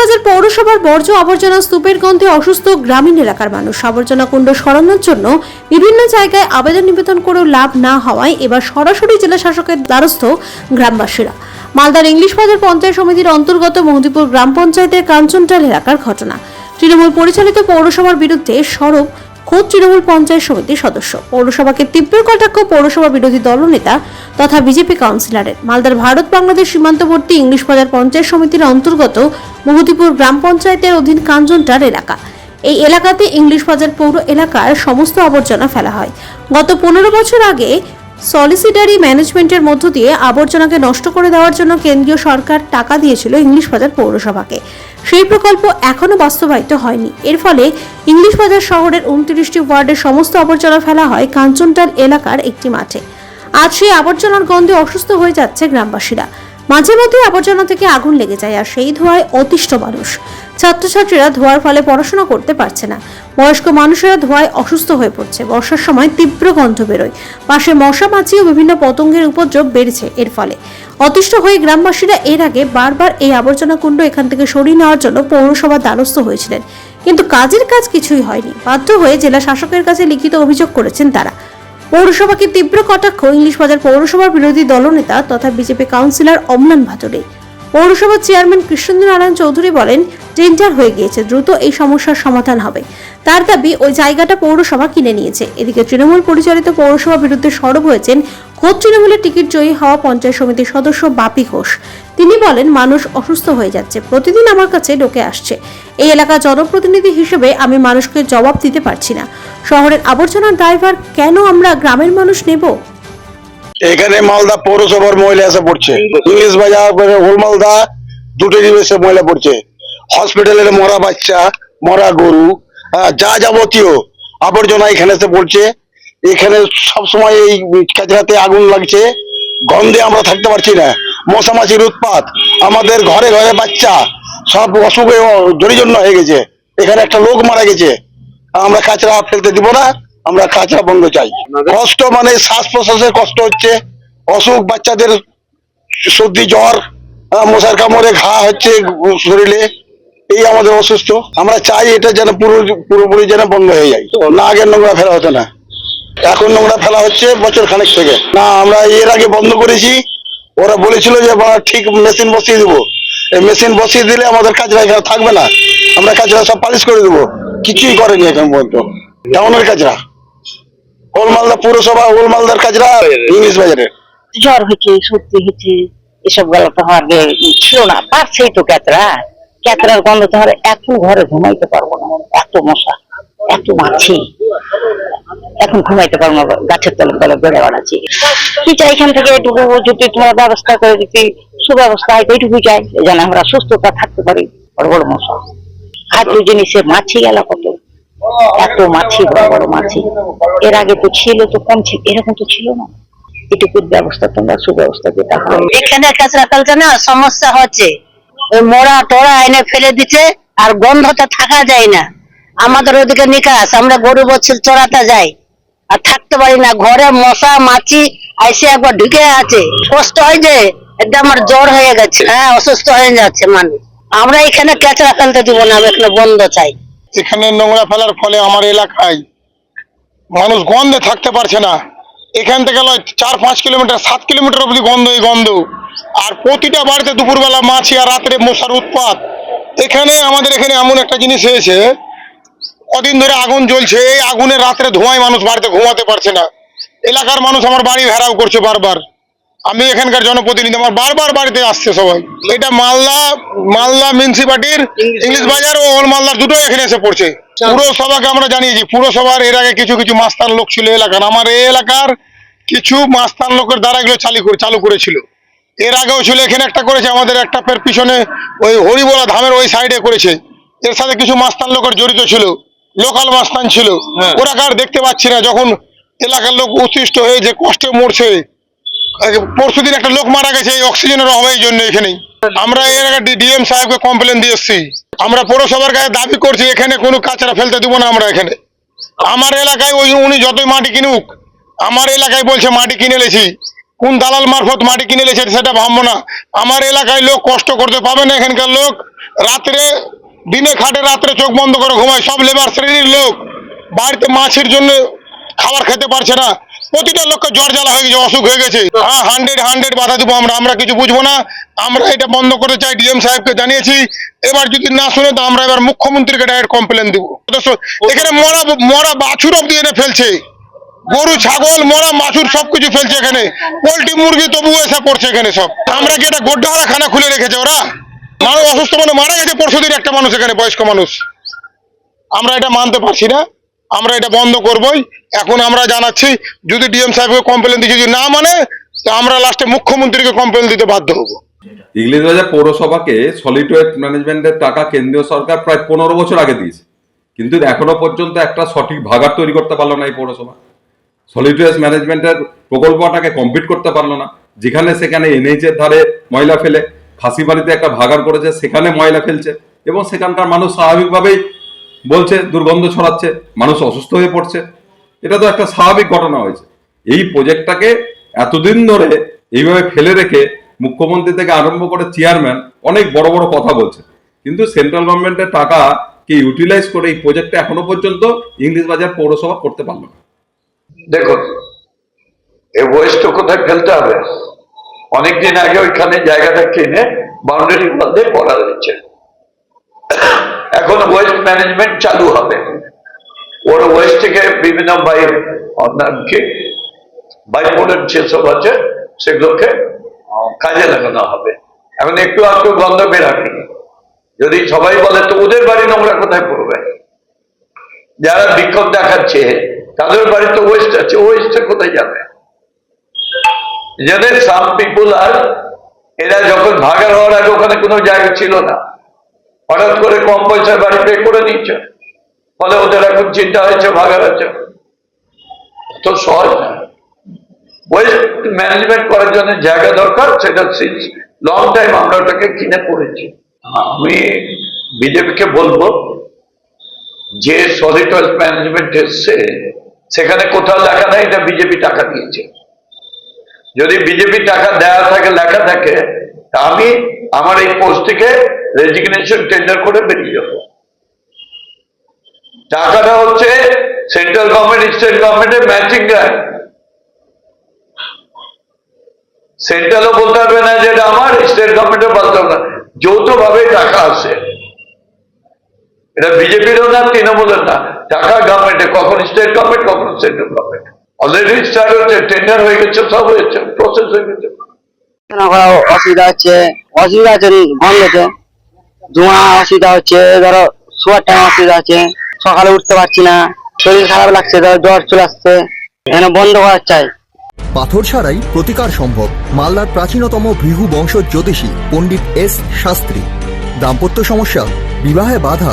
বাজার পৌরসভার বর্জ্য আবর্জনা স্তূপের গন্ধে অসুস্থ গ্রামীণ এলাকার মানুষ। আবর্জনা কুণ্ড সরানোর জন্য বিভিন্ন জায়গায় আবেদন নিবেদন করেও লাভ না হওয়ায় এবার সরাসরি জেলা শাসকের দ্বারস্থ গ্রামবাসীরা। মালদার ইংলিশ বাজার পঞ্চায়েত সমিতির অন্তর্গত মহদীপুর গ্রাম পঞ্চায়েতের কাঞ্চনটাল এলাকার ঘটনা। তৃণমূল পরিচালিত পৌরসভার বিরুদ্ধে সরব খোদ তৃণমূল পঞ্চায়েত সমিতির সদস্য। পৌরসভাকে তীব্র কটাক্ষ পৌরসভা বিরোধী দলনেতা তথা বিজেপি কাউন্সিলরের। মালদার ভারত বাংলাদেশ সীমান্তবর্তী ইংলিশ বাজার পঞ্চায়েত সমিতির অন্তর্গত মহদীপুর গ্রাম পঞ্চায়েতের অধীন কাঞ্চনটার এলাকা। এই এলাকাতে ইংলিশ বাজার পৌর এলাকার সমস্ত আবর্জনা ফেলা হয়। গত পনেরো বছর আগে সলিসিটারি ম্যানেজমেন্টের মধ্য দিয়ে আবর্জনাকে নষ্ট করে দেওয়ার জন্য কেন্দ্রীয় সরকার টাকা দিয়েছিল ইংলিশ বাজার পৌরসভাকে। সেই প্রকল্প এখনও বাস্তবায়িত হয়নি। এর ফলে ইংলিশ বাজার শহরের উনত্রিশটি ওয়ার্ডের সমস্ত আবর্জনা ফেলা হয় কাঞ্চনটাল এলাকার একটি মাঠে। আজ সেই আবর্জনার গন্ধে অসুস্থ হয়ে যাচ্ছে গ্রামবাসীরা। মাঝে মধ্যে আবর্জনা থেকে আগুন লেগে যায় আর সেই ধোঁয়ায় অতিষ্ঠ মানুষ। ছাত্রছাত্রীরা ধোঁয়ার ফলে পড়াশোনা করতে পারছে না। বয়স্ক মানুষেরা ধোঁয়ায় অসুস্থ হয়ে পড়ছে। বর্ষার সময় তীব্র গন্ধ বেরোয়। পাশে মশা, মাছি ও বিভিন্ন পতঙ্গের উপদ্রব বেড়েছে এর ফলে। অতিষ্ঠ হয়ে গ্রামবাসীরা এর আগে বারবার এই আবর্জনা কুণ্ড এখান থেকে সরিয়ে নেওয়ার জন্য পৌরসভার দ্বারস্থ হয়েছিলেন। কিন্তু কাজের কাজ কিছুই হয়নি। বাধ্য হয়ে জেলা শাসকের কাছে লিখিত অভিযোগ করেছেন তারা। পৌরসভাকে তীব্র কটাক্ষ, ইংলিশ বাজার পৌরসভার বিরোধী দলনেতা তথা বিজেপি কাউন্সিলর অমলান ভাদুরী পৌরসভার চেয়ারম্যান কৃষ্ণেন্দ্র নারায়ণ চৌধুরী বলেন টেন্ডার হয়ে গিয়েছে দ্রুত এই সমস্যার সমাধান হবে। তার দাবি ওই জায়গাটা পৌরসভা কিনে নিয়েছে। এদিকে তৃণমূল পরিচালিত পৌরসভা বিরুদ্ধে সরব হয়েছেন খোদ তৃণমূলের টিকিট জয়ী হওয়া পঞ্চায়েত সমিতির সদস্য বাপি ঘোষ। তিনি বলেন মানুষ অসুস্থ হয়ে যাচ্ছে প্রতিদিন আমার কাছে লোকে আসছে। এই এলাকার জনপ্রতিনিধি হিসেবে আমি মানুষকে জবাব দিতে পারছি না। শহরের আবর্জনার ড্রাইভার কেন আমরা গ্রামের মানুষ নেব? এখানে মালদা পৌরসভার মহিলা এসে পড়ছে। ইংলিশ বাজার হোল মালদা দুটো এসে মহিলা পড়ছে। হসপিটালের মরা বাচ্চা মরা গরু যা যাবতীয় আবর্জনা এখানে এসে পড়ছে। এখানে সব সময় এই কাজরাতে আগুন লাগছে। গন্ধে আমরা থাকতে পারছি না। মশা মাছির উৎপাত। আমাদের ঘরে ঘরে বাচ্চা। সব অসুখে জড়িজন্য হয়ে গেছে। এখানে একটা লোক মারা গেছে। আমরা কাঁচরা ফেলতে দিব না। আমরা কাঁচরা বন্ধ চাই। কষ্ট মানে শ্বাস প্রশ্বাসের কষ্ট হচ্ছে। অসুখ বাচ্চাদের সর্দি জ্বর মশার কামড়ে ঘা হচ্ছে শরীরে। এই আমাদের অসুস্থ। আমরা চাই এটা যেন পুরো পুরোপুরি যেন বন্ধ হয়ে যায়। না আগে নোংরা ফেলা হতো না। এখন নোংরা ফেলা হচ্ছে বছর খানেক থেকে। না, আমরা এর আগে বন্ধ করেছি। ওরা বলেছিল যে ঠিক মেশিন বসিয়ে দেবো। এই মেশিন বসিয়ে দিলে আমাদের কাজরা এখানে থাকবে না। আমরা কাজরা সব পালিশ করে দেবো। কিছুই করেনি এখন পর্যন্ত। টাউনের কাজরা। ওল মালদা পুরসভা ওল মালদার কাজরা ইংলিশ বাজারে জ্বর হয়েছে সর্দি হয়েছে এসব গেল তো আমার গে- ছিল না। পারছেই তো ক্যাতরা ক্যাতরার গন্ধ তো আমার এখন ঘরে ঘুমাইতে পারব না। এত মশা, এত মাছি। এখন ঘুমাইতে পারব না, গাছের তলে তলে বেড়ে বেড়াচ্ছি। কি চাই এখান থেকে? এটুকু যদি তোমার ব্যবস্থা করে দিতে, সুব্যবস্থা হয়, এইটুকু চাই। যেন আমরা সুস্থতা থাকতে পারি। বড় বড় মশা। খাদ্য জিনিসে মাছি গেল কত? এত মাছি, বড় বড় মাছি। এর আগে তো ছিল তো কম ছিল, এরকম তো ছিল না। এটুকুর ব্যবস্থা তোমরা সুব্যবস্থা দিতে হবে। এখানে কাঁচরা কালচা না, সমস্যা হচ্ছে। ওই মোড়া টোড়া এনে ফেলে দিচ্ছে আর গন্ধতে থাকা যায় না। আমাদের ওদিকে নিকাশ, আমরা গরু বছর চড়াতে যাই। আর থাকতে পারি না, ঘরে মশা, মাছি আইসে একবার ঢুকে আছে। কষ্ট হয় যে একদম আমার জ্বর হয়ে গেছে। হ্যাঁ অসুস্থ হয়ে যাচ্ছে মানুষ। আমরা এখানে কাঁচরা ফেলতে দিব না এখানে বন্ধ চাই। এখানে নোংরা ফেলার ফলে আমার এলাকায় মানুষ গন্ধে থাকতে পারছে না। এখান থেকে চার পাঁচ কিলোমিটার, সাত কিলোমিটার অব্দি গন্ধ, এই গন্ধ। আর প্রতিটা বাড়িতে দুপুরবেলা মাছি আর রাত্রে মশার উৎপাত। এখানে আমাদের এখানে এমন একটা জিনিস হয়েছে কদিন ধরে আগুন জ্বলছে এই আগুনের রাত্রে ধোঁয়ায় মানুষ বাড়িতে ঘুমাতে পারছে না। এলাকার মানুষ আমার বাড়ি ঘেরাও করছে বারবার। আমি এখানকার জনপ্রতিনিধি আমার বারবার বাড়িতে আসছে সবাই। এটা মালদা মালদা মিউনিসিপালিটির ইংলিশ বাজার ও ওল মালদার দুটো এখানে এসে পড়ছে। পুরসভাকে আমরা জানিয়েছি পুরসভার এর আগে কিছু কিছু মাস্তান লোক ছিল এলাকার। আমার এই এলাকার কিছু মাস্তান লোকের দ্বারা এগুলো চালু করে চালু করেছিল। এর আগেও ছিল এখানে একটা করেছে আমাদের একটা পের পিছনে ওই হরিবোলা ধামের ওই সাইডে করেছে। এর সাথে কিছু মাস্তান লোকের জড়িত ছিল লোকাল মাস্তান ছিল। ওরা কার দেখতে পাচ্ছি না যখন এলাকার লোক উৎসৃষ্ট হয়ে যে কষ্টে মরছে পরশু দিন একটা লোক মারা গেছে এই অক্সিজেনের অভাবের জন্য এখানেই। আমরা এর আগে ডিএম সাহেবকে কমপ্লেন দিয়ে এসেছি। আমরা পৌরসভার কাছে দাবি করছি এখানে কোনো কাঁচরা ফেলতে দেবো না আমরা এখানে। আমার এলাকায় ওই উনি যতই মাটি কিনুক আমার এলাকায় বলছে মাটি কিনে লেছি কোন দালাল মারফত মাটি কিনে লেছে সেটা ভাববো না। আমার এলাকায় লোক কষ্ট করতে পাবে না এখানকার লোক। রাত্রে, দিনে খাটে রাত্রে চোখ বন্ধ করে ঘুমায়। সব লেবার শ্রেণির লোক। বাড়িতে মাছের জন্য খাবার খেতে পারছে না। প্রতিটা লোককে জ্বর জ্বালা হয়ে গেছে, অসুখ হয়ে গেছে। হ্যাঁ হান্ড্রেড হান্ড্রেড বাধা দেবো আমরা। আমরা কিছু বুঝব না। আমরা এটা বন্ধ করতে চাই, ডিএম সাহেবকে জানিয়েছি। এবার যদি না শুনে, তো আমরা এবার মুখ্যমন্ত্রীকে ডাইরেক্ট কমপ্লেন দিব। এখানে মরা মরা বাছুর অব্দি এনে ফেলছে। গরু, ছাগল, মরা, মাছুর সবকিছু ফেলছে এখানে। পোল্ট্রি, মুরগি তবু এসে পড়ছে এখানে সব। আমরা কি এটা গোড্ডাওয়ালা খানা খুলে রেখেছে ওরা? মানুষ অসুস্থ মানে মারা গেছে পরশু দিন একটা মানুষ এখানে, বয়স্ক মানুষ। আমরা এটা মানতে পারছি না। আমরা এটা বন্ধ করবই। এখন আমরা জানাচ্ছি, যদি ডিএম সাহেবকে কমপ্লেন দিয়ে যদি না মানে তো আমরা লাস্টে মুখ্যমন্ত্রীকে কমপ্লেন দিতে বাধ্য হব। ইংলিশ বাজার পৌরসভাকে সলিড ওয়েস্ট ম্যানেজমেন্টের টাকা কেন্দ্রীয় সরকার প্রায় পনেরো বছর আগে দিয়েছে। কিন্তু এখনও পর্যন্ত একটা সঠিক ভাগার তৈরি করতে পারল না এই পৌরসভা। সলিড ওয়েস্ট ম্যানেজমেন্টের প্রকল্পটাকে কমপ্লিট করতে পারল না। যেখানে সেখানে এনএইচের ধারে ময়লা ফেলে ফাঁসিবাড়িতে একটা ভাগার করেছে, সেখানে ময়লা ফেলছে এবং সেখানকার মানুষ স্বাভাবিকভাবেই বলছে, দুর্গন্ধ ছড়াচ্ছে, মানুষ অসুস্থ হয়ে পড়ছে। এটা তো একটা স্বাভাবিক ঘটনা হয়েছে। এই প্রজেক্টটাকে এতদিন ধরে এইভাবে ফেলে রেখে মুখ্যমন্ত্রী থেকে আরম্ভ করে চেয়ারম্যান অনেক বড় বড় কথা বলছে। কিন্তু সেন্ট্রাল গভর্নমেন্টের টাকা কে ইউটিলাইজ করে এই প্রজেক্টটা এখনও পর্যন্ত ইংলিশ বাজার পৌরসভা করতে পারল না। দেখুন, এই ওয়েস্ট কোথায় ফেলতে হবে? অনেকদিন আগে ওইখানে জায়গাটা কিনে বাউন্ডারি মধ্যে করা হয়েছে। এখন ওয়েস্ট ম্যানেজমেন্ট চালু হবে। ওর ওয়েস্ট থেকে বিভিন্ন বাই কি? বাইপোর্টের যেসব আছে, সেগুলোকে কাজে লাগানো হবে। এখন একটু একটু গন্ধ বেরাবে যদি সবাই বলে, তো ওদের বাড়ি নোংরা কোথায় পড়বে? যারা বিক্ষোভ দেখাচ্ছে তাদের বাড়িতে ওয়েস্ট আছে ওয়েস্টে কোথায় যাবে? যাদের সাম পিপুল আর এরা যখন ভাগার হওয়ার আগে ওখানে কোনো জায়গা ছিল না, হঠাৎ করে কম পয়সার বাড়ি পে করে নিচ্ছে ফলে ওদের এখন চিন্তা হয়েছে ভাগার আছে। তো সহজ ওয়েস্ট ম্যানেজমেন্ট করার জন্য জায়গা দরকার, সেটা লং টাইম আমরা ওটাকে কিনে পড়েছি আমি বিজেপিকে বলব, যে সলিড ওয়েস্ট ম্যানেজমেন্ট এসছে সেখানে কোথাও লেখা নেই, এটা বিজেপি টাকা দিয়েছে। যদি বিজেপি টাকা দেওয়া থাকে, লেখা থাকে, তা আমি আমার এই পোস্ট থেকে রেজিগনেশন টেন্ডার করে বেরিয়ে যাব। টাকাটা হচ্ছে সেন্ট্রাল গভর্নমেন্ট স্টেট গভর্নমেন্টের ম্যাচিং গ্রান্ট সেন্ট্রালও বলতে পারবে না যে এটা আমার স্টেট গভর্নমেন্টও বলতে পারবে না। যৌথভাবে টাকা আসে। এটা বিজেপিরও না তৃণমূলের না। টাকা গভর্নমেন্টে কখন স্টেট গভর্নমেন্ট কখন সেন্ট্রাল গভর্নমেন্ট অলরেডি স্টার্ট হচ্ছে টেন্ডার হয়ে গেছে সব হয়েছে প্রসেস হয়ে গেছে। অসুবিধা হচ্ছে অসুবিধা হচ্ছে গন্ধতে ধোঁয়া অসুবিধা হচ্ছে ধরো শোয়ার টাইম অসুবিধা হচ্ছে সকালে উঠতে পারছি না শরীর খারাপ লাগছে ধরো জ্বর চলে আসছে এখানে বন্ধ করার চাই। পাথর ছাড়াই প্রতিকার সম্ভব মালদার প্রাচীনতম ভৃহু বংশ জ্যোতিষী পণ্ডিত এস শাস্ত্রী। দাম্পত্য সমস্যা বিবাহে বাধা